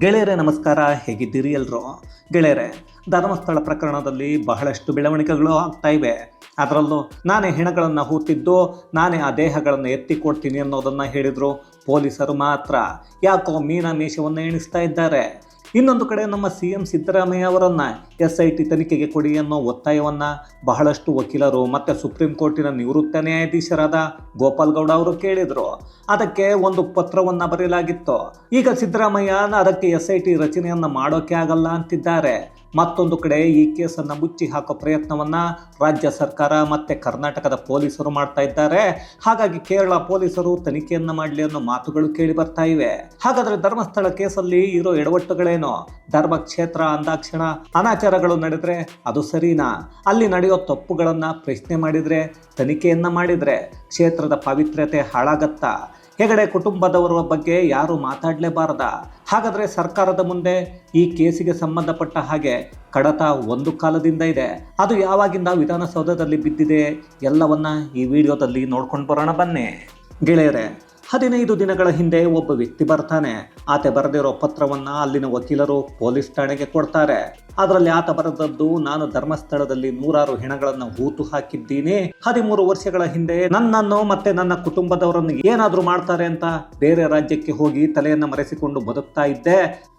ಗೆಳೆಯರೇ, ನಮಸ್ಕಾರ. ಹೇಗಿದ್ದೀರಿ ಎಲ್ಲರೂ ಗೆಳೆಯರೇ, ಧರ್ಮಸ್ಥಳ ಪ್ರಕರಣದಲ್ಲಿ ಬಹಳಷ್ಟು ಬೆಳವಣಿಗೆಗಳು ಆಗ್ತಾ ಇವೆ. ಅದರಲ್ಲೂ ನಾನೇ ಹೆಣಗಳನ್ನು ಹೂತಿದ್ದು, ನಾನೇ ಆ ದೇಹಗಳನ್ನು ಎತ್ತಿ ಕೊಡ್ತೀನಿ ಅನ್ನೋದನ್ನು ಹೇಳಿದರು ಪೊಲೀಸರು ಮಾತ್ರ. ಯಾಕೋ ಮೀನ ಮೇಷವನ್ನು ಎಣಿಸ್ತಾ ಇದ್ದಾರೆ. ಇನ್ನೊಂದು ಕಡೆ ನಮ್ಮ ಸಿ ಎಂ ಸಿದ್ದರಾಮಯ್ಯ ಅವರನ್ನು ಎಸ್ ಐ ಟಿ ತನಿಖೆಗೆ ಕೊಡಿ ಅನ್ನೋ ಒತ್ತಾಯವನ್ನ ಬಹಳಷ್ಟು ವಕೀಲರು ಮತ್ತೆ ಸುಪ್ರೀಂ ಕೋರ್ಟಿನ ನಿವೃತ್ತ ನ್ಯಾಯಾಧೀಶರಾದ ಗೋಪಾಲ್ ಗೌಡ ಅವರು ಕೇಳಿದ್ರು. ಅದಕ್ಕೆ ಒಂದು ಪತ್ರವನ್ನ ಬರೆಯಲಾಗಿತ್ತು. ಈಗ ಸಿದ್ದರಾಮಯ್ಯ ಅದಕ್ಕೆ ಎಸ್ ಐ ಟಿ ರಚನೆಯನ್ನ ಮಾಡೋಕೆ ಆಗಲ್ಲ ಅಂತಿದ್ದಾರೆ. ಮತ್ತೊಂದು ಕಡೆ ಈ ಕೇಸನ್ನು ಮುಚ್ಚಿ ಹಾಕೋ ಪ್ರಯತ್ನವನ್ನು ರಾಜ್ಯ ಸರ್ಕಾರ ಮತ್ತು ಕರ್ನಾಟಕದ ಪೊಲೀಸರು ಮಾಡ್ತಾ ಇದ್ದಾರೆ. ಹಾಗಾಗಿ ಕೇರಳ ಪೊಲೀಸರು ತನಿಖೆಯನ್ನು ಮಾಡಲಿ ಅನ್ನೋ ಮಾತುಗಳು ಕೇಳಿ ಬರ್ತಾ ಇವೆ. ಹಾಗಾದರೆ ಧರ್ಮಸ್ಥಳ ಕೇಸಲ್ಲಿ ಇರೋ ಎಡವಟ್ಟುಗಳೇನು? ಧರ್ಮಕ್ಷೇತ್ರ ಅಂದಾಕ್ಷಣ? ಅನಾಚಾರಗಳು ನಡೆದರೆ ಅದು ಸರಿನಾ? ಅಲ್ಲಿ ನಡೆಯೋ ತಪ್ಪುಗಳನ್ನು ಪ್ರಶ್ನೆ ಮಾಡಿದರೆ, ತನಿಖೆಯನ್ನು ಮಾಡಿದರೆ ಕ್ಷೇತ್ರದ ಪವಿತ್ರತೆ ಹಾಳಾಗತ್ತಾ? ಹೆಗಡೆ ಕುಟುಂಬದವರ ಬಗ್ಗೆ ಯಾರು ಮಾತಾಡಲೇಬಾರದ. ಹಾಗಾದರೆ ಸರ್ಕಾರದ ಮುಂದೆ ಈ ಕೇಸಿಗೆ ಸಂಬಂಧಪಟ್ಟ ಹಾಗೆ ಕಡತ ಒಂದು ಕಾಲದಿಂದ ಇದೆ. ಅದು ಯಾವಾಗಿಂದ ವಿಧಾನಸೌಧದಲ್ಲಿ ಬಿದ್ದಿದೆ, ಎಲ್ಲವನ್ನ ಈ ವಿಡಿಯೋದಲ್ಲಿ ನೋಡ್ಕೊಂಡು ಬರೋಣ ಬನ್ನಿ. ಗೆಳೆಯರೆ ಹದಿನೈದು ದಿನಗಳ ಹಿಂದೆ ಒಬ್ಬ ವ್ಯಕ್ತಿ ಬರ್ತಾನೆ. ಆತ ಬರೆದಿರೋ ಪತ್ರವನ್ನ ಅಲ್ಲಿನ ವಕೀಲರು ಪೊಲೀಸ್ ಠಾಣೆಗೆ ಕೊಡ್ತಾರೆ. ಅದರಲ್ಲಿ ಆತ ಬರೆದದ್ದು, ನಾನು ಧರ್ಮಸ್ಥಳದಲ್ಲಿ ನೂರಾರು ಹೆಣಗಳನ್ನು ಹೂತು ಹಾಕಿದ್ದೀನಿ. ಹದಿಮೂರು ವರ್ಷಗಳ ಹಿಂದೆ ನನ್ನನ್ನು ಮತ್ತೆ ನನ್ನ ಕುಟುಂಬದವರನ್ನು ಏನಾದ್ರೂ ಮಾಡ್ತಾರೆ ಅಂತ ಬೇರೆ ರಾಜ್ಯಕ್ಕೆ ಹೋಗಿ ತಲೆಯನ್ನ ಮರೆಸಿಕೊಂಡು ಬದುಕ್ತಾ ಇದ್ದೆ.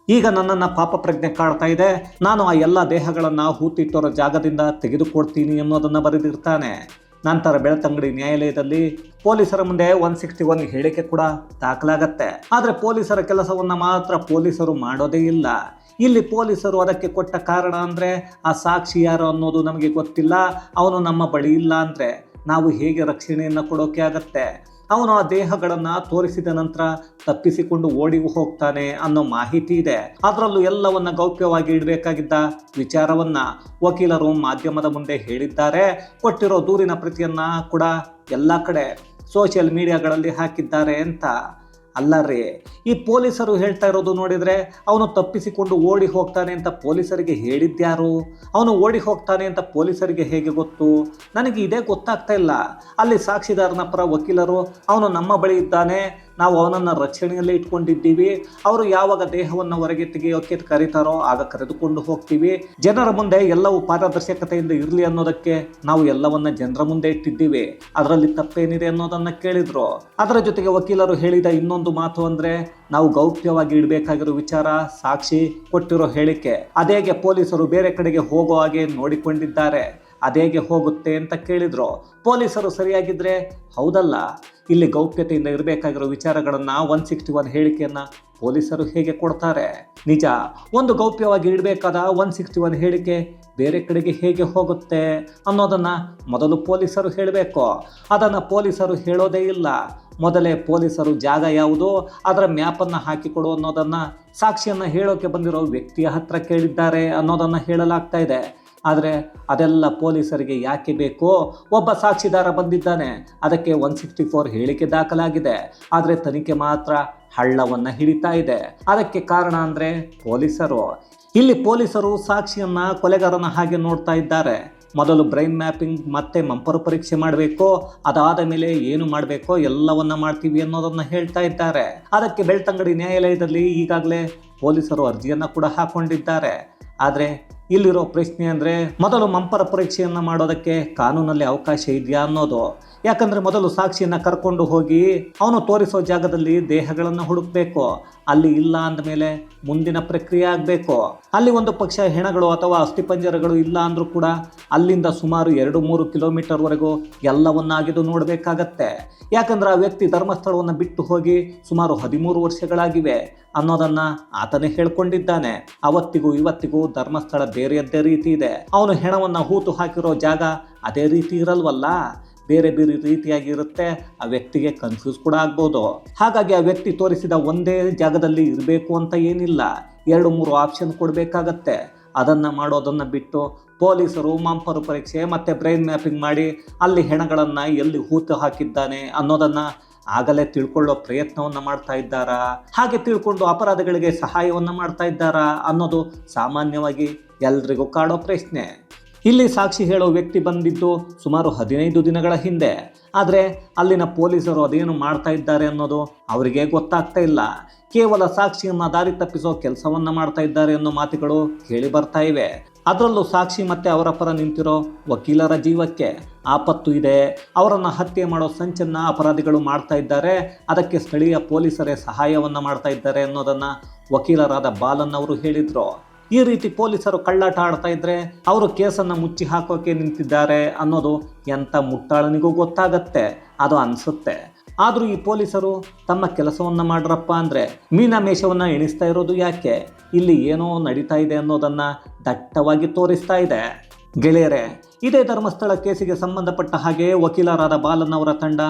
ಈಗ ನನ್ನನ್ನ ಪಾಪ ಪ್ರಜ್ಞೆ ಕಾಡ್ತಾ ಇದೆ. ನಾನು ಆ ಎಲ್ಲ ದೇಹಗಳನ್ನ ಹೂತಿಟ್ಟೋರ ಜಾಗದಿಂದ ತೆಗೆದುಕೊಡ್ತೀನಿ ಅನ್ನೋದನ್ನ ಬರೆದಿರ್ತಾನೆ. ನಂತರ ಬೆಳತಂಗಡಿ ನ್ಯಾಯಾಲಯದಲ್ಲಿ ಪೊಲೀಸರ ಮುಂದೆ ಒನ್ ಸಿಕ್ಸ್ಟಿ ಒನ್ ಹೇಳಿಕೆ ಕೂಡ ದಾಖಲಾಗತ್ತೆ. ಆದರೆ ಪೊಲೀಸರ ಕೆಲಸವನ್ನ ಮಾತ್ರ ಪೊಲೀಸರು ಮಾಡೋದೇ ಇಲ್ಲ. ಇಲ್ಲಿ ಪೊಲೀಸರು ಅದಕ್ಕೆ ಕೊಟ್ಟ ಕಾರಣ ಅಂದ್ರೆ ಆ ಸಾಕ್ಷಿ ಯಾರು ಅನ್ನೋದು ನಮಗೆ ಗೊತ್ತಿಲ್ಲ, ಅವನು ನಮ್ಮ ಬಳಿ ಇಲ್ಲ ಅಂದ್ರೆ ನಾವು ಹೇಗೆ ರಕ್ಷಣೆಯನ್ನು ಕೊಡೋಕೆ ಆಗತ್ತೆ? ಅವನು ಆ ದೇಹಗಳನ್ನ ತೋರಿಸಿದ ನಂತರ ತಪ್ಪಿಸಿಕೊಂಡು ಓಡಿ ಹೋಗ್ತಾನೆ ಅನ್ನೋ ಮಾಹಿತಿ ಇದೆ. ಅದರಲ್ಲೂ ಎಲ್ಲವನ್ನ ಗೌಪ್ಯವಾಗಿ ಇಡಬೇಕಾಗಿದ್ದ ವಿಚಾರವನ್ನ ವಕೀಲರು ಮಾಧ್ಯಮದ ಮುಂದೆ ಹೇಳಿದ್ದಾರೆ. ಕೊಟ್ಟಿರೋ ದೂರಿನ ಪ್ರತಿಯನ್ನ ಕೂಡ ಎಲ್ಲ ಕಡೆ ಸೋಷಿಯಲ್ ಮೀಡಿಯಾಗಳಲ್ಲಿ ಹಾಕಿದ್ದಾರೆ ಅಂತ ಅಲ್ಲ ರೀ. ಈ ಪೊಲೀಸರು ಹೇಳ್ತಾ ಇರೋದು ನೋಡಿದ್ರೆ ಅವನು ತಪ್ಪಿಸಿಕೊಂಡು ಓಡಿ ಹೋಗ್ತಾನೆ ಅಂತ ಪೊಲೀಸರಿಗೆ ಹೇಳಿದ್ಯಾರು ಅವನು ಓಡಿ ಹೋಗ್ತಾನೆ ಅಂತ ಪೊಲೀಸರಿಗೆ ಹೇಗೆ ಗೊತ್ತು? ನನಗೆ ಇದೇ ಗೊತ್ತಾಗ್ತಾ ಇಲ್ಲ. ಅಲ್ಲಿ ಸಾಕ್ಷಿದಾರನ ಪರ ವಕೀಲರು ಅವನು ನಮ್ಮ ಬಳಿ ಇದ್ದಾನೆ ನಾವು ಅವನನ್ನು ರಕ್ಷಣೆಯಲ್ಲೇ ಇಟ್ಕೊಂಡಿದ್ದೀವಿ. ಅವರು ಯಾವಾಗ ದೇಹವನ್ನು ಹೊರಗೆ ತೆಗೆಯೋಕೆ ಕರೀತಾರೋ ಆಗ ಕರೆದುಕೊಂಡು ಹೋಗ್ತೀವಿ. ಜನರ ಮುಂದೆ ಎಲ್ಲವೂ ಪಾರದರ್ಶಕತೆಯಿಂದ ಇರಲಿ ಅನ್ನೋದಕ್ಕೆ ನಾವು ಎಲ್ಲವನ್ನ ಜನರ ಮುಂದೆ ಇಟ್ಟಿದ್ದೀವಿ. ಅದರಲ್ಲಿ ತಪ್ಪೇನಿದೆ ಅನ್ನೋದನ್ನ ಕೇಳಿದ್ರು. ಅದರ ಜೊತೆಗೆ ವಕೀಲರು ಹೇಳಿದ ಇನ್ನೊಂದು ಮಾತು ಅಂದ್ರೆ, ನಾವು ಗೌಪ್ಯವಾಗಿ ಇಡಬೇಕಾಗಿರೋ ವಿಚಾರ ಸಾಕ್ಷಿ ಕೊಟ್ಟಿರೋ ಹೇಳಿಕೆ. ಅದೇಗೆ ಪೊಲೀಸರು ಬೇರೆ ಕಡೆಗೆ ಹೋಗೋ ಹಾಗೆ ನೋಡಿಕೊಂಡಿದ್ದಾರೆ. ಅದೇಗೆ ಹೋಗುತ್ತೆ ಅಂತ ಕೇಳಿದ್ರು. ಪೊಲೀಸರು ಸರಿಯಾಗಿದ್ರೆ ಹೌದಲ್ಲ? ಇಲ್ಲಿ ಗೌಪ್ಯತೆಯಿಂದ ಇರಬೇಕಾಗಿರೋ ವಿಚಾರಗಳನ್ನು ಒನ್ ಸಿಕ್ಸ್ಟಿ ಒನ್ ಹೇಳಿಕೆಯನ್ನು ಪೊಲೀಸರು ಹೇಗೆ ಕೊಡ್ತಾರೆ? ನಿಜ, ಒಂದು ಗೌಪ್ಯವಾಗಿ ಇಡಬೇಕಾದ ಒನ್ ಸಿಕ್ಸ್ಟಿ ಒನ್ ಹೇಳಿಕೆ ಬೇರೆ ಕಡೆಗೆ ಹೇಗೆ ಹೋಗುತ್ತೆ ಅನ್ನೋದನ್ನ ಮೊದಲು ಪೊಲೀಸರು ಹೇಳಬೇಕು. ಅದನ್ನು ಪೊಲೀಸರು ಹೇಳೋದೇ ಇಲ್ಲ. ಮೊದಲೇ ಪೊಲೀಸರು ಜಾಗ ಯಾವುದು, ಅದರ ಮ್ಯಾಪನ್ನು ಹಾಕಿಕೊಡು ಅನ್ನೋದನ್ನ ಸಾಕ್ಷಿಯನ್ನ ಹೇಳೋಕೆ ಬಂದಿರೋ ವ್ಯಕ್ತಿಯ ಹತ್ರ ಕೇಳಿದ್ದಾರೆ ಅನ್ನೋದನ್ನ ಹೇಳಲಾಗ್ತಾ ಇದೆ. ಆದರೆ ಅದೆಲ್ಲ ಪೊಲೀಸರಿಗೆ ಯಾಕೆ ಬೇಕೋ ಒಬ್ಬ ಸಾಕ್ಷಿದಾರ ಬಂದಿದ್ದಾನೆ. ಅದಕ್ಕೆ ಒನ್ ಸಿಕ್ಸ್ಟಿ ಫೋರ್ ಹೇಳಿಕೆ ದಾಖಲಾಗಿದೆ. ಆದರೆ ತನಿಖೆ ಮಾತ್ರ ಹಳ್ಳವನ್ನು ಹಿಡಿತಾ ಇದೆ. ಅದಕ್ಕೆ ಕಾರಣ ಅಂದರೆ ಪೊಲೀಸರು. ಇಲ್ಲಿ ಪೊಲೀಸರು ಸಾಕ್ಷಿಯನ್ನ ಕೊಲೆಗಾರನ ಹಾಗೆ ನೋಡ್ತಾ ಇದ್ದಾರೆ. ಮೊದಲು ಬ್ರೈನ್ ಮ್ಯಾಪಿಂಗ್ ಮತ್ತೆ ಮಂಪರು ಪರೀಕ್ಷೆ ಮಾಡಬೇಕು, ಅದಾದ ಮೇಲೆ ಏನು ಮಾಡಬೇಕೋ ಎಲ್ಲವನ್ನ ಮಾಡ್ತೀವಿ ಅನ್ನೋದನ್ನ ಹೇಳ್ತಾ ಇದ್ದಾರೆ. ಅದಕ್ಕೆ ಬೆಳ್ತಂಗಡಿ ನ್ಯಾಯಾಲಯದಲ್ಲಿ ಈಗಾಗಲೇ ಪೊಲೀಸರು ಅರ್ಜಿಯನ್ನು ಕೂಡ ಹಾಕೊಂಡಿದ್ದಾರೆ. ಆದರೆ ಇಲ್ಲಿರೋ ಪ್ರಶ್ನೆ ಅಂದರೆ, ಮೊದಲು ಮಂಪರ ಪರೀಕ್ಷೆಯನ್ನು ಮಾಡೋದಕ್ಕೆ ಕಾನೂನಲ್ಲಿ ಅವಕಾಶ ಇದೆಯಾ ಅನ್ನೋದು. ಯಾಕಂದರೆ ಮೊದಲು ಸಾಕ್ಷಿಯನ್ನು ಕರ್ಕೊಂಡು ಹೋಗಿ ಅವನು ತೋರಿಸೋ ಜಾಗದಲ್ಲಿ ದೇಹಗಳನ್ನು ಹುಡುಕಬೇಕು. ಅಲ್ಲಿ ಇಲ್ಲ ಅಂದಮೇಲೆ ಮುಂದಿನ ಪ್ರಕ್ರಿಯೆ ಆಗಬೇಕು. ಅಲ್ಲಿ ಒಂದು ಪಕ್ಷ ಹೆಣಗಳು ಅಥವಾ ಅಸ್ಥಿಪಂಜರಗಳು ಇಲ್ಲ ಅಂದರೂ ಕೂಡ ಅಲ್ಲಿಂದ ಸುಮಾರು ಎರಡು ಮೂರು ಕಿಲೋಮೀಟರ್ವರೆಗೂ ಎಲ್ಲವನ್ನಾಗಿದು ನೋಡಬೇಕಾಗತ್ತೆ. ಯಾಕಂದ್ರೆ ಆ ವ್ಯಕ್ತಿ ಧರ್ಮಸ್ಥಳವನ್ನು ಬಿಟ್ಟು ಹೋಗಿ ಸುಮಾರು ಹದಿಮೂರು ವರ್ಷಗಳಾಗಿವೆ ಅನ್ನೋದನ್ನ ಆತನೇ ಹೇಳ್ಕೊಂಡಿದ್ದಾನೆ. ಅವತ್ತಿಗೂ ಇವತ್ತಿಗೂ ಧರ್ಮಸ್ಥಳ ಬೇರೆಯದ್ದೇ ರೀತಿ ಇದೆ. ಅವನು ಹೆಣವನ್ನು ಹೂತು ಹಾಕಿರೋ ಜಾಗ ಅದೇ ರೀತಿ ಇರಲ್ವಲ್ಲ? ಬೇರೆ ಬೇರೆ ರೀತಿಯಾಗಿ ಇರುತ್ತೆ. ಆ ವ್ಯಕ್ತಿಗೆ ಕನ್ಫ್ಯೂಸ್ ಕೂಡ ಆಗ್ಬೋದು. ಹಾಗಾಗಿ ಆ ವ್ಯಕ್ತಿ ತೋರಿಸಿದ ಒಂದೇ ಜಾಗದಲ್ಲಿ ಇರಬೇಕು ಅಂತ ಏನಿಲ್ಲ. ಎರಡು, ಮೂರು ಆಪ್ಷನ್ ಕೊಡಬೇಕಾಗತ್ತೆ. ಅದನ್ನು ಮಾಡೋದನ್ನು ಬಿಟ್ಟು ಪೊಲೀಸರು ಮಾಂಪರು ಪರೀಕ್ಷೆ ಮತ್ತು ಬ್ರೈನ್ ಮ್ಯಾಪಿಂಗ್ ಮಾಡಿ ಅಲ್ಲಿ ಹೆಣಗಳನ್ನು ಎಲ್ಲಿ ಹೂತು ಹಾಕಿದ್ದಾನೆ ಅನ್ನೋದನ್ನು ಆಗಲೇ ತಿಳ್ಕೊಳ್ಳೋ ಪ್ರಯತ್ನವನ್ನು ಮಾಡ್ತಾ ಇದ್ದಾರಾ? ಹಾಗೆ ತಿಳ್ಕೊಂಡು ಅಪರಾಧಗಳಿಗೆ ಸಹಾಯವನ್ನು ಮಾಡ್ತಾ ಇದ್ದಾರಾ ಅನ್ನೋದು ಸಾಮಾನ್ಯವಾಗಿ ಎಲ್ರಿಗೂ ಕಾಡೋ ಪ್ರಶ್ನೆ. ಇಲ್ಲಿ ಸಾಕ್ಷಿ ಹೇಳೋ ವ್ಯಕ್ತಿ ಬಂದಿದ್ದು ಸುಮಾರು ಹದಿನೈದು ದಿನಗಳ ಹಿಂದೆ. ಆದರೆ ಅಲ್ಲಿನ ಪೊಲೀಸರು ಅದೇನು ಮಾಡ್ತಾ ಇದ್ದಾರೆ ಅನ್ನೋದು ಅವರಿಗೆ ಗೊತ್ತಾಗ್ತಾ ಇಲ್ಲ. ಕೇವಲ ಸಾಕ್ಷಿಯನ್ನು ದಾರಿ ತಪ್ಪಿಸೋ ಕೆಲಸವನ್ನ ಮಾಡ್ತಾ ಇದ್ದಾರೆ ಅನ್ನೋ ಮಾತುಗಳು ಕೇಳಿ ಬರ್ತಾ ಇವೆ. ಅದರಲ್ಲೂ ಸಾಕ್ಷಿ ಮತ್ತೆ ಅವರ ಪರ ನಿಂತಿರೋ ವಕೀಲರ ಜೀವಕ್ಕೆ ಆಪತ್ತು ಇದೆ. ಅವರನ್ನು ಹತ್ಯೆ ಮಾಡೋ ಸಂಚನ್ನ ಅಪರಾಧಿಗಳು ಮಾಡ್ತಾ ಇದ್ದಾರೆ. ಅದಕ್ಕೆ ಸ್ಥಳೀಯ ಪೊಲೀಸರೇ ಸಹಾಯವನ್ನು ಮಾಡ್ತಾ ಇದ್ದಾರೆ ಅನ್ನೋದನ್ನು ವಕೀಲರಾದ ಬಾಲನ್ ಅವರು ಹೇಳಿದರು. ಈ ರೀತಿ ಪೊಲೀಸರು ಕಳ್ಳಾಟ ಆಡ್ತಾ ಇದ್ರೆ ಅವರು ಕೇಸನ್ನು ಮುಚ್ಚಿ ಹಾಕೋಕೆ ನಿಂತಿದ್ದಾರೆ ಅನ್ನೋದು ಎಂಥ ಮುಟ್ಟಾಳನಿಗೂ ಗೊತ್ತಾಗತ್ತೆ. ಅದು ಅನಿಸುತ್ತೆ. ಆದರೂ ಈ ಪೊಲೀಸರು ತಮ್ಮ ಕೆಲಸವನ್ನು ಮಾಡ್ರಪ್ಪ ಅಂದರೆ ಮೀನಾಮೇಷವನ್ನು ಎಣಿಸ್ತಾ ಇರೋದು ಯಾಕೆ? ಇಲ್ಲಿ ಏನೋ ನಡೀತಾ ಇದೆ ಅನ್ನೋದನ್ನು ದಟ್ಟವಾಗಿ ತೋರಿಸ್ತಾ ಇದೆ. ಗೆಳೆಯರೆ, ಇದೇ ಧರ್ಮಸ್ಥಳ ಕೇಸಿಗೆ ಸಂಬಂಧಪಟ್ಟ ಹಾಗೆ ವಕೀಲರಾದ ಬಾಲನ್ ಅವರ ತಂಡ,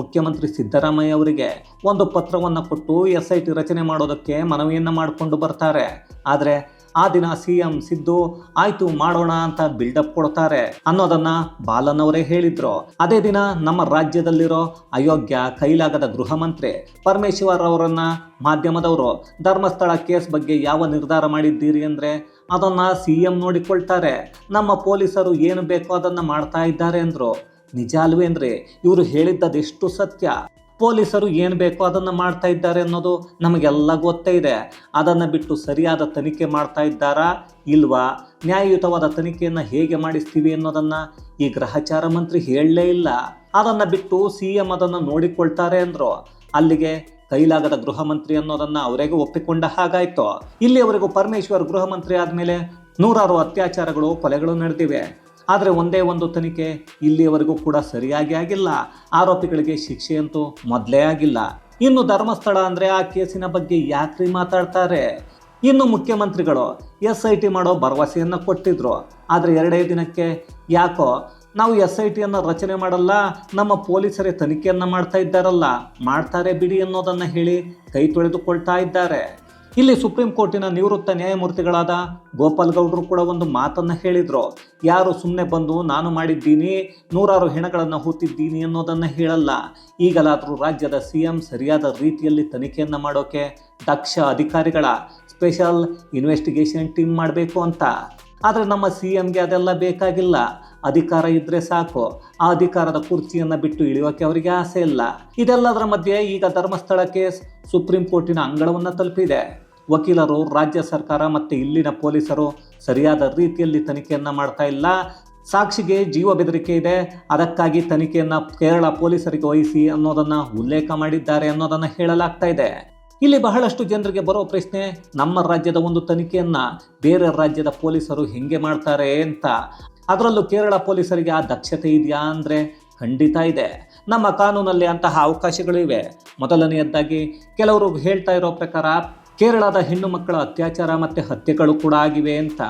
ಮುಖ್ಯಮಂತ್ರಿ ಸಿದ್ದರಾಮಯ್ಯ ಅವರಿಗೆ ಒಂದು ಪತ್ರವನ್ನು ಕೊಟ್ಟು ಎಸ್ ಐ ಟಿ ರಚನೆ ಮಾಡೋದಕ್ಕೆ ಮನವಿಯನ್ನು ಮಾಡಿಕೊಂಡು ಬರ್ತಾರೆ. ಆದರೆ ಆ ದಿನ ಸಿ ಎಂ ಸಿದ್ದು ಆಯ್ತು ಮಾಡೋಣ ಅಂತ ಬಿಲ್ಡಪ್ ಕೊಡ್ತಾರೆ ಅನ್ನೋದನ್ನ ಬಾಲನ್ ಅವರೇ ಹೇಳಿದ್ರು. ಅದೇ ದಿನ ನಮ್ಮ ರಾಜ್ಯದಲ್ಲಿರೋ ಅಯೋಗ್ಯ ಕೈಲಾಗದ ಗೃಹ ಮಂತ್ರಿ ಪರಮೇಶ್ವರ್ ಅವರನ್ನ ಮಾಧ್ಯಮದವರು ಧರ್ಮಸ್ಥಳ ಕೇಸ್ ಬಗ್ಗೆ ಯಾವ ನಿರ್ಧಾರ ಮಾಡಿದ್ದೀರಿ ಅಂದ್ರೆ ಅದನ್ನ ಸಿ ಎಂ ನೋಡಿಕೊಳ್ತಾರೆ. ನಮ್ಮ ಪೊಲೀಸರು ಏನು ಬೇಕೋ ಅದನ್ನ ಮಾಡ್ತಾ ಇದ್ದಾರೆ ಅಂದ್ರು. ನಿಜ ಅಲ್ವೇನ್ರಿ? ಇವರು ಹೇಳಿದ್ದದೆಷ್ಟು ಸತ್ಯ? ಪೊಲೀಸರು ಏನು ಬೇಕೋ ಅದನ್ನು ಮಾಡ್ತಾ ಇದ್ದಾರೆ ಅನ್ನೋದು ನಮಗೆಲ್ಲ ಗೊತ್ತೇ ಇದೆ. ಅದನ್ನು ಬಿಟ್ಟು ಸರಿಯಾದ ತನಿಖೆ ಮಾಡ್ತಾ ಇದ್ದಾರಾ ಇಲ್ವಾ? ನ್ಯಾಯಯುತವಾದ ತನಿಖೆಯನ್ನು ಹೇಗೆ ಮಾಡಿಸ್ತೀವಿ ಅನ್ನೋದನ್ನು ಈ ಗ್ರಹಚಾರ ಮಂತ್ರಿ ಹೇಳಲೇ ಇಲ್ಲ. ಅದನ್ನು ಬಿಟ್ಟು ಸಿ ಎಂ ಅದನ್ನು ನೋಡಿಕೊಳ್ತಾರೆ ಅಂದರು. ಅಲ್ಲಿಗೆ ಕೈಲಾಗದ ಗೃಹ ಮಂತ್ರಿ ಅನ್ನೋದನ್ನು ಅವರಿಗೆ ಒಪ್ಪಿಕೊಂಡ ಹಾಗಾಯಿತು. ಇಲ್ಲಿಯವರೆಗೂ ಪರಮೇಶ್ವರ್ ಗೃಹ ಮಂತ್ರಿ ಆದಮೇಲೆ ನೂರಾರು ಅತ್ಯಾಚಾರಗಳು, ಕೊಲೆಗಳು ನಡೆದಿವೆ. ಆದರೆ ಒಂದೇ ಒಂದು ತನಿಖೆ ಇಲ್ಲಿಯವರೆಗೂ ಕೂಡ ಸರಿಯಾಗಿ ಆಗಿಲ್ಲ. ಆರೋಪಿಗಳಿಗೆ ಶಿಕ್ಷೆಯಂತೂ ಮೊದಲೇ ಆಗಿಲ್ಲ. ಇನ್ನು ಧರ್ಮಸ್ಥಳ ಅಂದರೆ ಆ ಕೇಸಿನ ಬಗ್ಗೆ ಯಾಕ್ರಿ ಮಾತಾಡ್ತಾರೆ? ಇನ್ನು ಮುಖ್ಯಮಂತ್ರಿಗಳು ಎಸ್ ಐ ಟಿ ಮಾಡೋ ಭರವಸೆಯನ್ನು ಕೊಟ್ಟಿದ್ರು. ಆದರೆ ಎರಡೇ ದಿನಕ್ಕೆ ಯಾಕೋ ನಾವು ಎಸ್ ಐ ಟಿಯನ್ನು ರಚನೆ ಮಾಡಲ್ಲ, ನಮ್ಮ ಪೊಲೀಸರೇ ತನಿಖೆಯನ್ನು ಮಾಡ್ತಾ ಇದ್ದಾರಲ್ಲ, ಮಾಡ್ತಾರೆ ಬಿಡಿ ಅನ್ನೋದನ್ನು ಹೇಳಿ ಕೈ ತೊಳೆದುಕೊಳ್ತಾ ಇದ್ದಾರೆ. ಇಲ್ಲಿ ಸುಪ್ರೀಂ ಕೋರ್ಟಿನ ನಿವೃತ್ತ ನ್ಯಾಯಮೂರ್ತಿಗಳಾದ ಗೋಪಾಲ್ ಗೌಡರು ಕೂಡ ಒಂದು ಮಾತನ್ನು ಹೇಳಿದರು. ಯಾರು ಸುಮ್ಮನೆ ಬಂದು ನಾನು ಮಾಡಿದ್ದೀನಿ, ನೂರಾರು ಹೆಣಗಳನ್ನು ಹೂತಿದ್ದೀನಿ ಅನ್ನೋದನ್ನು ಹೇಳಲ್ಲ. ಈಗಲಾದರೂ ರಾಜ್ಯದ ಸಿ ಎಂ ಸರಿಯಾದ ರೀತಿಯಲ್ಲಿ ತನಿಖೆಯನ್ನು ಮಾಡೋಕೆ ದಕ್ಷ ಅಧಿಕಾರಿಗಳ ಸ್ಪೆಷಲ್ ಇನ್ವೆಸ್ಟಿಗೇಷನ್ ಟೀಮ್ ಮಾಡಬೇಕು ಅಂತ. ಆದರೆ ನಮ್ಮ ಸಿ ಎಂಗೆ ಅದೆಲ್ಲ ಬೇಕಾಗಿಲ್ಲ. ಅಧಿಕಾರ ಇದ್ದರೆ ಸಾಕು. ಆ ಅಧಿಕಾರದ ಕುರ್ಚಿಯನ್ನು ಬಿಟ್ಟು ಇಳಿಯೋಕೆ ಅವರಿಗೆ ಆಸೆ ಇಲ್ಲ. ಇದೆಲ್ಲದರ ಮಧ್ಯೆ ಈಗ ಧರ್ಮಸ್ಥಳ ಕೇಸ್ ಸುಪ್ರೀಂ ಕೋರ್ಟಿನ ಅಂಗಳವನ್ನು ತಲುಪಿದೆ. ವಕೀಲರು, ರಾಜ್ಯ ಸರ್ಕಾರ ಮತ್ತು ಇಲ್ಲಿನ ಪೊಲೀಸರು ಸರಿಯಾದ ರೀತಿಯಲ್ಲಿ ತನಿಖೆಯನ್ನು ಮಾಡ್ತಾ ಇಲ್ಲ. ಸಾಕ್ಷಿಗೆ ಜೀವ ಬೆದರಿಕೆ ಇದೆ. ಅದಕ್ಕಾಗಿ ತನಿಖೆಯನ್ನು ಕೇರಳ ಪೊಲೀಸರಿಗೆ ವಹಿಸಿ ಅನ್ನೋದನ್ನು ಉಲ್ಲೇಖ ಮಾಡಿದ್ದಾರೆ ಅನ್ನೋದನ್ನು ಹೇಳಲಾಗ್ತಾ ಇದೆ. ಇಲ್ಲಿ ಬಹಳಷ್ಟು ಜನರಿಗೆ ಬರೋ ಪ್ರಶ್ನೆ, ನಮ್ಮ ರಾಜ್ಯದ ಒಂದು ತನಿಖೆಯನ್ನು ಬೇರೆ ರಾಜ್ಯದ ಪೊಲೀಸರು ಹೆಂಗೆ ಮಾಡ್ತಾರೆ ಅಂತ. ಅದರಲ್ಲೂ ಕೇರಳ ಪೊಲೀಸರಿಗೆ ಆ ದಕ್ಷತೆ ಇದೆಯಾ ಅಂದರೆ ಖಂಡಿತ ಇದೆ. ನಮ್ಮ ಕಾನೂನಲ್ಲಿ ಅಂತಹ ಅವಕಾಶಗಳು ಇವೆ. ಮೊದಲನೆಯದ್ದಾಗಿ ಕೆಲವರು ಹೇಳ್ತಾ ಇರೋ ಪ್ರಕಾರ ಕೇರಳದ ಹೆಣ್ಣು ಮಕ್ಕಳ ಅತ್ಯಾಚಾರ ಮತ್ತು ಹತ್ಯೆಗಳು ಕೂಡ ಆಗಿವೆ ಅಂತ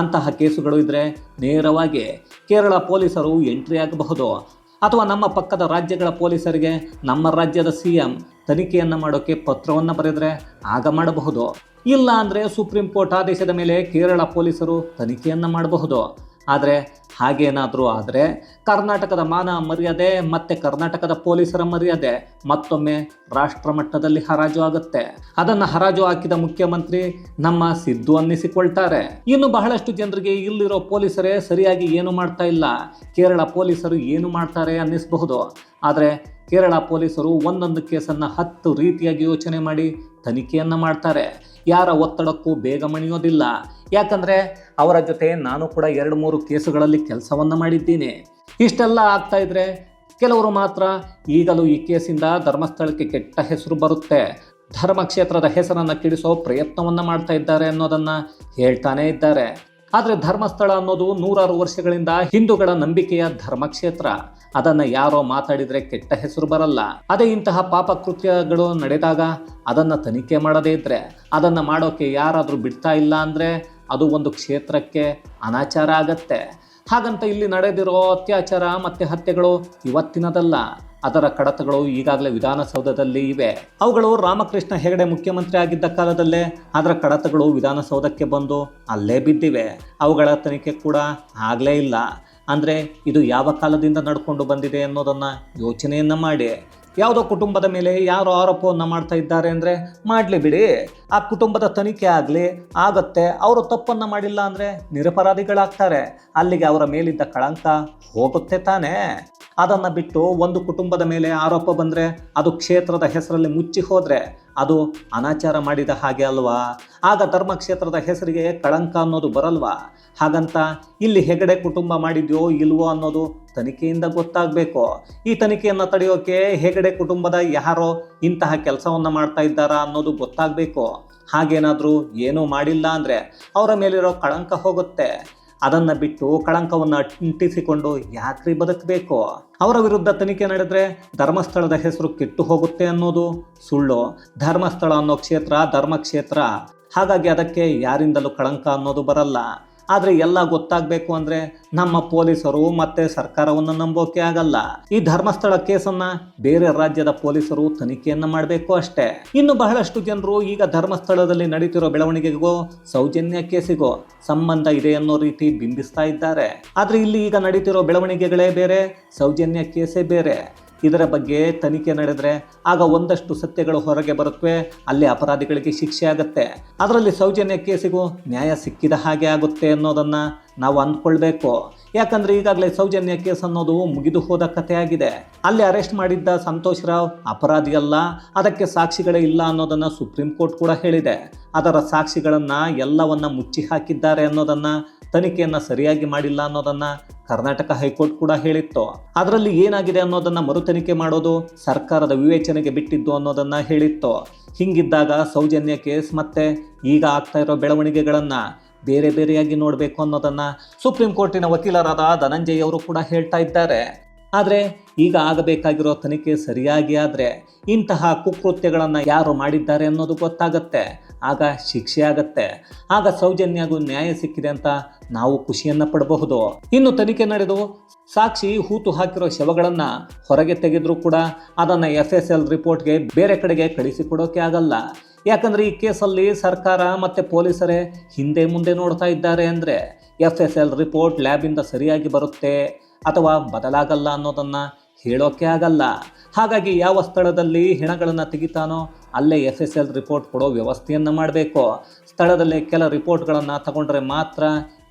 ಅಂತಹ ಕೇಸುಗಳು ಇದ್ದರೆ ನೇರವಾಗಿ ಕೇರಳ ಪೊಲೀಸರು ಎಂಟ್ರಿ ಆಗಬಹುದು. ಅಥವಾ ನಮ್ಮ ಪಕ್ಕದ ರಾಜ್ಯಗಳ ಪೊಲೀಸರಿಗೆ ನಮ್ಮ ರಾಜ್ಯದ ಸಿ ಎಂ ತನಿಖೆಯನ್ನು ಮಾಡೋಕ್ಕೆ ಪತ್ರವನ್ನು ಬರೆದರೆ ಆಗ ಮಾಡಬಹುದು. ಇಲ್ಲ ಅಂದರೆ ಸುಪ್ರೀಂ ಕೋರ್ಟ್ ಆದೇಶದ ಮೇಲೆ ಕೇರಳ ಪೊಲೀಸರು ತನಿಖೆಯನ್ನು ಮಾಡಬಹುದು. ಆದರೆ ಹಾಗೇನಾದರೂ ಆದರೆ ಕರ್ನಾಟಕದ ಮಾನ ಮರ್ಯಾದೆ ಮತ್ತು ಕರ್ನಾಟಕದ ಪೊಲೀಸರ ಮರ್ಯಾದೆ ಮತ್ತೊಮ್ಮೆ ರಾಷ್ಟ್ರ ಮಟ್ಟದಲ್ಲಿ ಹರಾಜು ಆಗುತ್ತೆ. ಅದನ್ನು ಹರಾಜು ಹಾಕಿದ ಮುಖ್ಯಮಂತ್ರಿ ನಮ್ಮ ಸಿದ್ದು ಅನ್ನಿಸಿಕೊಳ್ತಾರೆ. ಇನ್ನು ಬಹಳಷ್ಟು ಜನರಿಗೆ ಇಲ್ಲಿರೋ ಪೊಲೀಸರೇ ಸರಿಯಾಗಿ ಏನು ಮಾಡ್ತಾ ಇಲ್ಲ. ಕೇರಳ ಪೊಲೀಸರು ಏನು ಮಾಡ್ತಾರೆ ಅನ್ನಿಸಬಹುದು. ಆದರೆ ಕೇರಳ ಪೊಲೀಸರು ಒಂದೊಂದು ಕೇಸನ್ನು ಹತ್ತು ರೀತಿಯಾಗಿ ಯೋಚನೆ ಮಾಡಿ ತನಿಖೆಯನ್ನು ಮಾಡ್ತಾರೆ. ಯಾರ ಒತ್ತಡಕ್ಕೂ ಬೇಗ ಮಣಿಯೋದಿಲ್ಲ. ಯಾಕಂದರೆ ಅವರ ಜೊತೆ ನಾನು ಕೂಡ ಎರಡು ಮೂರು ಕೇಸುಗಳಲ್ಲಿ ಕೆಲಸವನ್ನು ಮಾಡಿದ್ದೀನಿ. ಇಷ್ಟೆಲ್ಲ ಆಗ್ತಾ ಇದ್ರೆ ಕೆಲವರು ಮಾತ್ರ ಈಗಲೂ ಈ ಕೇಸಿಂದ ಧರ್ಮಸ್ಥಳಕ್ಕೆ ಕೆಟ್ಟ ಹೆಸರು ಬರುತ್ತೆ. ಧರ್ಮಕ್ಷೇತ್ರದ ಹೆಸರನ್ನು ಕೆಡಿಸೋ ಪ್ರಯತ್ನವನ್ನು ಮಾಡ್ತಾ ಇದ್ದಾರೆ ಅನ್ನೋದನ್ನು ಹೇಳ್ತಾನೇ ಇದ್ದಾರೆ. ಆದರೆ ಧರ್ಮಸ್ಥಳ ಅನ್ನೋದು ನೂರಾರು ವರ್ಷಗಳಿಂದ ಹಿಂದೂಗಳ ನಂಬಿಕೆಯ ಧರ್ಮಕ್ಷೇತ್ರ. ಅದನ್ನು ಯಾರೋ ಮಾತಾಡಿದರೆ ಕೆಟ್ಟ ಹೆಸರು ಬರಲ್ಲ. ಅದೇ ಇಂತಹ ಪಾಪ ಕೃತ್ಯಗಳು ನಡೆದಾಗ ಅದನ್ನು ತನಿಖೆ ಮಾಡದೇ ಇದ್ದರೆ ಅದನ್ನು ಮಾಡೋಕೆ ಯಾರಾದರೂ ಬಿಡ್ತಾ ಇಲ್ಲ ಅಂದರೆ ಅದು ಒಂದು ಕ್ಷೇತ್ರಕ್ಕೆ ಅನಾಚಾರ ಆಗತ್ತೆ. ಹಾಗಂತ ಇಲ್ಲಿ ನಡೆದಿರೋ ಅತ್ಯಾಚಾರ ಮತ್ತೆ ಹತ್ಯೆಗಳು ಇವತ್ತಿನದಲ್ಲ. ಅದರ ಕಡತಗಳು ಈಗಾಗಲೇ ವಿಧಾನಸೌಧದಲ್ಲಿ ಇವೆ. ಅವುಗಳು ರಾಮಕೃಷ್ಣ ಹೆಗಡೆ ಮುಖ್ಯಮಂತ್ರಿ ಆಗಿದ್ದ ಕಾಲದಲ್ಲೇ ಅದರ ಕಡತಗಳು ವಿಧಾನಸೌಧಕ್ಕೆ ಬಂದು ಅಲ್ಲೇ ಬಿದ್ದಿವೆ. ಅವುಗಳ ತನಿಖೆ ಕೂಡ ಆಗಲೇ ಇಲ್ಲ. ಅಂದರೆ ಇದು ಯಾವ ಕಾಲದಿಂದ ನಡ್ಕೊಂಡು ಬಂದಿದೆ ಅನ್ನೋದನ್ನು ಯೋಚನೆಯನ್ನು ಮಾಡಿ. ಯಾವುದೋ ಕುಟುಂಬದ ಮೇಲೆ ಯಾರು ಆರೋಪವನ್ನು ಮಾಡ್ತಾ ಇದ್ದಾರೆ ಅಂದರೆ ಮಾಡಲಿ ಬಿಡಿ. ಆ ಕುಟುಂಬದ ತನಿಖೆ ಆಗಲಿ, ಆಗತ್ತೆ, ಅವರು ತಪ್ಪನ್ನು ಮಾಡಿಲ್ಲ ಅಂದರೆ ನಿರಪರಾಧಿಗಳಾಗ್ತಾರೆ. ಅಲ್ಲಿಗೆ ಅವರ ಮೇಲಿದ್ದ ಕಳಂಕ ಹೋಗುತ್ತೆ ತಾನೇ. ಅದನ್ನು ಬಿಟ್ಟು ಒಂದು ಕುಟುಂಬದ ಮೇಲೆ ಆರೋಪ ಬಂದರೆ ಅದು ಕ್ಷೇತ್ರದ ಹೆಸರಲ್ಲಿ ಮುಚ್ಚಿ ಹೋದರೆ ಅದು ಅನಾಚಾರ ಮಾಡಿದ ಹಾಗೆ ಅಲ್ವಾ? ಆಗ ಧರ್ಮಕ್ಷೇತ್ರದ ಹೆಸರಿಗೆ ಕಳಂಕ ಅನ್ನೋದು ಬರಲ್ವಾ? ಹಾಗಂತ ಇಲ್ಲಿ ಹೆಗಡೆ ಕುಟುಂಬ ಮಾಡಿದ್ಯೋ ಇಲ್ವೋ ಅನ್ನೋದು ತನಿಖೆಯಿಂದ ಗೊತ್ತಾಗಬೇಕು. ಈ ತನಿಖೆಯನ್ನು ತಡೆಯೋಕೆ ಹೆಗಡೆ ಕುಟುಂಬದ ಯಾರೋ ಇಂತಹ ಕೆಲಸವನ್ನು ಮಾಡ್ತಾ ಇದ್ದಾರಾ ಅನ್ನೋದು ಗೊತ್ತಾಗಬೇಕು. ಹಾಗೇನಾದರೂ ಏನೂ ಮಾಡಿಲ್ಲ ಅಂದರೆ ಅವರ ಮೇಲಿರೋ ಕಳಂಕ ಹೋಗುತ್ತೆ. ಅದನ್ನು ಬಿಟ್ಟು ಕಳಂಕವನ್ನು ಅಂಟಿಸಿಕೊಂಡು ಯಾಕ್ರಿ ಬದುಕಬೇಕು? ಅವರ ವಿರುದ್ಧ ತನಿಖೆ ನಡೆದರೆ ಧರ್ಮಸ್ಥಳದ ಹೆಸರು ಕೆಟ್ಟು ಹೋಗುತ್ತೆ ಅನ್ನೋದು ಸುಳ್ಳು. ಧರ್ಮಸ್ಥಳ ಅನ್ನೋ ಕ್ಷೇತ್ರ ಧರ್ಮಕ್ಷೇತ್ರ. ಹಾಗಾಗಿ ಅದಕ್ಕೆ ಯಾರಿಂದಲೂ ಕಳಂಕ ಅನ್ನೋದು ಬರಲ್ಲ. ಆದರೆ ಎಲ್ಲ ಗೊತ್ತಾಗಬೇಕು ಅಂದರೆ ನಮ್ಮ ಪೊಲೀಸರು ಮತ್ತೆ ಸರ್ಕಾರವನ್ನು ನಂಬೋಕೆ ಆಗಲ್ಲ. ಈ ಧರ್ಮಸ್ಥಳ ಕೇಸನ್ನ ಬೇರೆ ರಾಜ್ಯದ ಪೊಲೀಸರು ತನಿಖೆಯನ್ನ ಮಾಡಬೇಕು ಅಷ್ಟೇ. ಇನ್ನು ಬಹಳಷ್ಟು ಜನರು ಈಗ ಧರ್ಮಸ್ಥಳದಲ್ಲಿ ನಡೀತಿರೋ ಬೆಳವಣಿಗೆಗೂ ಸೌಜನ್ಯ ಕೇಸಿಗೂ ಸಂಬಂಧ ಇದೆ ಅನ್ನೋ ರೀತಿ ಬಿಂಬಿಸ್ತಾ ಇದ್ದಾರೆ. ಆದರೆ ಇಲ್ಲಿ ಈಗ ನಡೀತಿರೋ ಬೆಳವಣಿಗೆಗಳೇ ಬೇರೆ, ಸೌಜನ್ಯ ಕೇಸೇ ಬೇರೆ. ಇದರ ಬಗ್ಗೆ ತನಿಖೆ ನಡೆದರೆ ಆಗ ಒಂದಷ್ಟು ಸತ್ಯಗಳು ಹೊರಗೆ ಬರುತ್ತವೆ ಅಲ್ಲಿ ಅಪರಾಧಿಗಳಿಗೆ ಶಿಕ್ಷೆ ಆಗುತ್ತೆ. ಅದರಲ್ಲಿ ಸೌಜನ್ಯ ಕೇಸಿಗೂ ನ್ಯಾಯ ಸಿಕ್ಕಿದ ಹಾಗೆ ಆಗುತ್ತೆ ಅನ್ನೋದನ್ನು ನಾವು ಅಂದ್ಕೊಳ್ಬೇಕು. ಯಾಕಂದ್ರೆ ಈಗಾಗಲೇ ಸೌಜನ್ಯ ಕೇಸ್ ಅನ್ನೋದು ಮುಗಿದು ಹೋದ ಕಥೆಯಾಗಿದೆ. ಅಲ್ಲಿ ಅರೆಸ್ಟ್ ಮಾಡಿದ್ದ ಸಂತೋಷ್ ರಾವ್ ಅಪರಾಧಿಯಲ್ಲ ಅದಕ್ಕೆ ಸಾಕ್ಷಿಗಳೇ ಇಲ್ಲ ಅನ್ನೋದನ್ನು ಸುಪ್ರೀಂ ಕೋರ್ಟ್ ಕೂಡ ಹೇಳಿದೆ. ಅದರ ಸಾಕ್ಷಿಗಳನ್ನು ಎಲ್ಲವನ್ನ ಮುಚ್ಚಿ ಹಾಕಿದ್ದಾರೆ ಅನ್ನೋದನ್ನು ತನಿಖೆಯನ್ನು ಸರಿಯಾಗಿ ಮಾಡಿಲ್ಲ ಅನ್ನೋದನ್ನ ಕರ್ನಾಟಕ ಹೈಕೋರ್ಟ್ ಕೂಡ ಹೇಳಿತ್ತು. ಅದರಲ್ಲಿ ಏನಾಗಿದೆ ಅನ್ನೋದನ್ನ ಮರುತನಿಕೆ ಮಾಡೋದು, ಸರ್ಕಾರದ ವಿವೇಚನೆಗೆ ಬಿಟ್ಟಿದ್ದು ಅನ್ನೋದನ್ನ ಹೇಳಿತ್ತು. ಹಿಂಗಿದ್ದಾಗ ಸೌಜನ್ಯ ಕೇಸ್ ಮತ್ತೆ ಈಗ ಆಗ್ತಾ ಇರೋ ಬೆಳವಣಿಗೆಗಳನ್ನ ಬೇರೆ ಬೇರೆಯಾಗಿ ನೋಡಬೇಕು ಅನ್ನೋದನ್ನ ಸುಪ್ರೀಂ ಕೋರ್ಟಿನ ವಕೀಲರಾದ ಧನಂಜಯ್ ಅವರು ಕೂಡ ಹೇಳ್ತಾ ಇದ್ದಾರೆ. ಆದರೆ ಈಗ ಆಗಬೇಕಾಗಿರೋ ತನಿಖೆ ಸರಿಯಾಗಿ ಆದರೆ ಇಂತಹ ಕುಕೃತ್ಯಗಳನ್ನು ಯಾರು ಮಾಡಿದ್ದಾರೆ ಅನ್ನೋದು ಗೊತ್ತಾಗತ್ತೆ. ಆಗ ಶಿಕ್ಷೆ ಆಗತ್ತೆ. ಆಗ ಸೌಜನ್ಯಗೂ ನ್ಯಾಯ ಸಿಕ್ಕಿದೆ ಅಂತ ನಾವು ಖುಷಿಯನ್ನು ಪಡಬಹುದು. ಇನ್ನು ತನಿಖೆ ನಡೆದು ಸಾಕ್ಷಿ ಹೂತು ಹಾಕಿರೋ ಶವಗಳನ್ನು ಹೊರಗೆ ತೆಗೆದರೂ ಕೂಡ ಅದನ್ನು ಎಫ್ ಎಸ್ ಎಲ್ ರಿಪೋರ್ಟ್ಗೆ ಬೇರೆ ಕಡೆಗೆ ಕಳಿಸಿಕೊಡೋಕೆ ಆಗಲ್ಲ. ಯಾಕಂದರೆ ಈ ಕೇಸಲ್ಲಿ ಸರ್ಕಾರ ಮತ್ತು ಪೊಲೀಸರೇ ಹಿಂದೆ ಮುಂದೆ ನೋಡ್ತಾ ಇದ್ದಾರೆ ಅಂದರೆ ಎಫ್ ಎಸ್ ಎಲ್ ರಿಪೋರ್ಟ್ ಲ್ಯಾಬಿಂದ ಸರಿಯಾಗಿ ಬರುತ್ತೆ. ಅಥವಾ ಬದಲಾಗಲ್ಲ ಅನ್ನೋದನ್ನು ಹೇಳೋಕೆ ಆಗಲ್ಲ. ಹಾಗಾಗಿ ಯಾವ ಸ್ಥಳದಲ್ಲಿ ಹೆಣಗಳನ್ನು ತೆಗಿತಾನೋ ಅಲ್ಲೇ ಎಸ್ ಎಸ್ ಎಲ್ ರಿಪೋರ್ಟ್ ಕೊಡೋ ವ್ಯವಸ್ಥೆಯನ್ನು ಮಾಡಬೇಕು. ಸ್ಥಳದಲ್ಲೇ ಕೆಲ ರಿಪೋರ್ಟ್ಗಳನ್ನು ತಗೊಂಡ್ರೆ ಮಾತ್ರ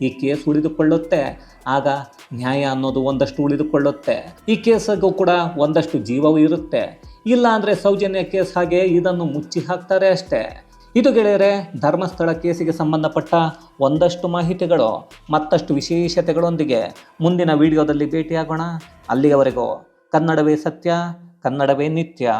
ಈ ಕೇಸ್ ಉಳಿದುಕೊಳ್ಳುತ್ತೆ. ಆಗ ನ್ಯಾಯ ಅನ್ನೋದು ಒಂದಷ್ಟು ಉಳಿದುಕೊಳ್ಳುತ್ತೆ. ಈ ಕೇಸಿಗೂ ಕೂಡ ಒಂದಷ್ಟು ಜೀವವೂ ಇರುತ್ತೆ. ಇಲ್ಲ ಅಂದರೆ ಸೌಜನ್ಯ ಕೇಸ್ ಹಾಗೆ ಇದನ್ನು ಮುಚ್ಚಿ ಹಾಕ್ತಾರೆ ಅಷ್ಟೇ. ಇದು ಗೆಳೆಯರೆ, ಧರ್ಮಸ್ಥಳ ಕೇಸಿಗೆ ಸಂಬಂಧಪಟ್ಟ ಒಂದಷ್ಟು ಮಾಹಿತಿಗಳು, ಮತ್ತಷ್ಟು ವಿಶೇಷತೆಗಳೊಂದಿಗೆ ಮುಂದಿನ ವಿಡಿಯೋದಲ್ಲಿ ಭೇಟಿಯಾಗೋಣ. ಅಲ್ಲಿಯವರೆಗೂ ಕನ್ನಡವೇ ಸತ್ಯ, ಕನ್ನಡವೇ ನಿತ್ಯ.